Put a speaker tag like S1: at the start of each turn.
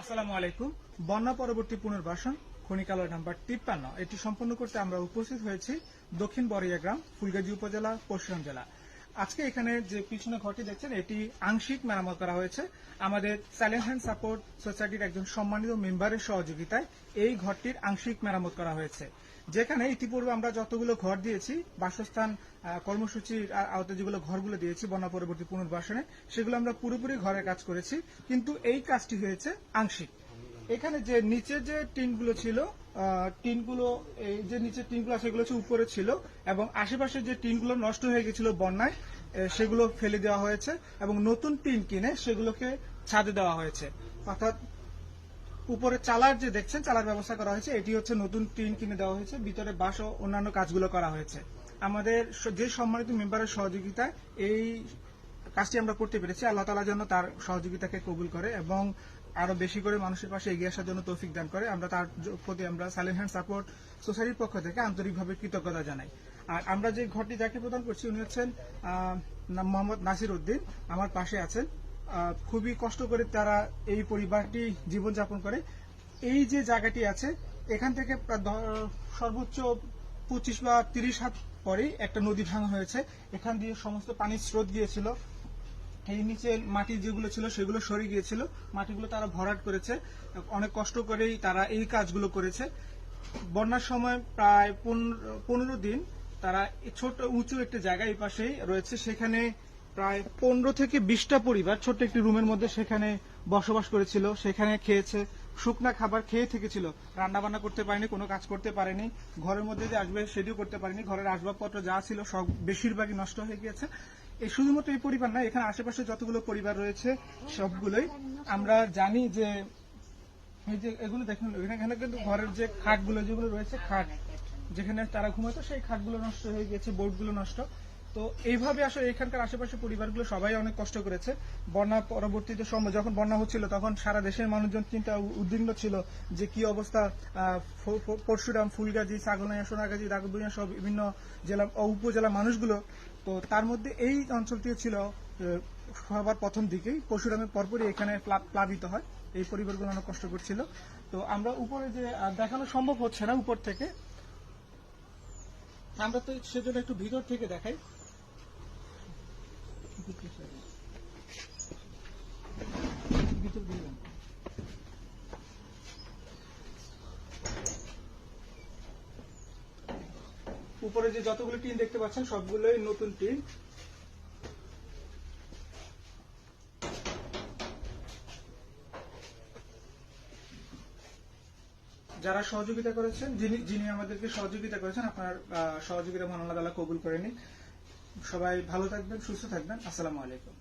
S1: আসসালামু আলাইকুম। বন্যা পরবর্তী পুনর্বাসন, খনিকালয় নাম্বার তিপ্পান্ন। এটি সম্পন্ন করতে আমরা উপস্থিত হয়েছি দক্ষিণ বরিয়া গ্রাম, ফুলগাজী উপজেলা পরশুরাম জেলা। আজকে এখানে যে পিছনে ঘরটি দেখছেন, এটি আংশিক মেরামত করা হয়েছে। আমাদের সাইলেন্ট হ্যান্ড সাপোর্ট সোসাইটির একজন সম্মানিত মেম্বারের সহযোগিতায় এই ঘরটির আংশিক মেরামত করা হয়েছে। যেখানে ইতিপূর্বে আমরা যতগুলো ঘর দিয়েছি, বাসস্থান কর্মসূচির আওতায় যেগুলো ঘরগুলো দিয়েছি, বন্যা পরবর্তী পুনর্বাসনে, সেগুলো আমরা পুরোপুরি ঘরের কাজ করেছি। কিন্তু এই কাজটি হয়েছে আংশিক। এখানে যে নিচে যে টিনগুলো ছিল টিনগুলো, এই যে নিচে টিনগুলো সেগুলো হচ্ছে উপরে ছিল এবং আশেপাশে যে টিনগুলো নষ্ট হয়ে গেছিল বন্যায় সেগুলো ফেলে দেওয়া হয়েছে এবং নতুন টিন কিনে সেগুলোকে ছাদে দেওয়া হয়েছে। অর্থাৎ উপরে চালার যে দেখছেন, চালার ব্যবস্থা করা হয়েছে, এটি হচ্ছে নতুন টিন কিনে দেওয়া হয়েছে, ভিতরে বাস ও অন্যান্য কাজগুলো করা হয়েছে। আমাদের যে সম্মানিত মেম্বারের সহযোগিতায় এই কাজটি আমরা করতে পেরেছি, আল্লাহ তালা যেন তার সহযোগিতাকে কবুল করে এবং আরও বেশি করে মানুষের পাশে এগিয়ে আসার জন্য তৌফিক দান করে। আমরা তার প্রতি আমরা সাইলেন্ট হ্যান্ড সাপোর্ট সোসাইটির পক্ষ থেকে আন্তরিকভাবে কৃতজ্ঞতা জানাই। আর আমরা যে ঘরটি যাকে প্রদান করছি, উনি হচ্ছেন মোহাম্মদ নাসির উদ্দিন। আমার পাশে আছেন। খুবই কষ্ট করে তারা এই পরিবারটি জীবনযাপন করে। এই যে জায়গাটি আছে, এখান থেকে সর্বোচ্চ পঁচিশ বা তিরিশ হাত পরেই একটা নদী ভাঙা হয়েছে। এখান দিয়ে সমস্ত পানির স্রোত গিয়েছিল। এই নিচে মাটি যেগুলো ছিল সেগুলো সরে গিয়েছিল। মাটিগুলো তারা ভরাট করেছে। অনেক কষ্ট করেই তারা এই কাজগুলো করেছে। বন্যার সময় প্রায় পনেরো- দিন তারা ছোট, উঁচু একটি জায়গায় এই পাশেই রয়েছে। সেখানে প্রায় পনেরো থেকে বিশটা পরিবার ছোট্ট একটি রুমের মধ্যে সেখানে বসবাস করেছিল। সেখানে খেয়েছে। শুকনা খাবার খেয়ে থেকেছিল। রান্না বান্না করতে পারেনি, কোনো কাজ করতে পারেনি। ঘরের মধ্যে যে আসবে সেটিও করতে পারেনি। ঘরের আসবাবপত্র যা ছিল সব বেশিরভাগই নষ্ট হয়ে গিয়েছে। এই শুধুমাত্র এই পরিবার না, এখানে আশেপাশে যতগুলো পরিবার রয়েছে, সবগুলোই আমরা জানি যে, এই যে এগুলো দেখুন, এখানে কিন্তু ঘরের যে খাটগুলো, যেগুলো রয়েছে খাট, যেখানে তারা ঘুমাতো, সেই খাটগুলো নষ্ট হয়ে গেছে বোর্ডগুলো নষ্ট। তো এইভাবে আসলে এখানকার আশেপাশে পরিবারগুলো সবাই অনেক কষ্ট করেছে। বন্যা পরবর্তীতে সময় যখন বন্যা হচ্ছিল, তখন সারা দেশের মানুষজন চিন্তা উদ্বিগ্ন ছিল যে কি অবস্থা পরশুরাম, ফুলগাজী, ছাগলনাইয়া, সোনাগাজী দাগদুনিয়া সব বিভিন্ন জেলা উপজেলা মানুষগুলো। তো তার মধ্যে এই অঞ্চলটি ছিল সবার প্রথম দিকেই। পরশুরামের পরপরই এখানে প্লা- প্লাবিত হয়। এই পরিবারগুলো অনেক কষ্ট করছিল। তো আমরা উপরে যে দেখানো সম্ভব হচ্ছে না উপর থেকে। আমরা তো সেজন্য একটু ভিতর থেকে দেখাই ভিতর দিয়ে যান। উপরে যে যতগুলো টিন দেখতে পাচ্ছেন, সবগুলোই নতুন টিন। যারা সহযোগিতা করেছেন, যিনি যিনি আমাদেরকে সহযোগিতা করেছেন, আপনার সহযোগিতা মহান আল্লাহ তাআলা কবুল করেনি সবাই ভালো থাকবেন, সুস্থ থাকবেন। আসসালামু আলাইকুম।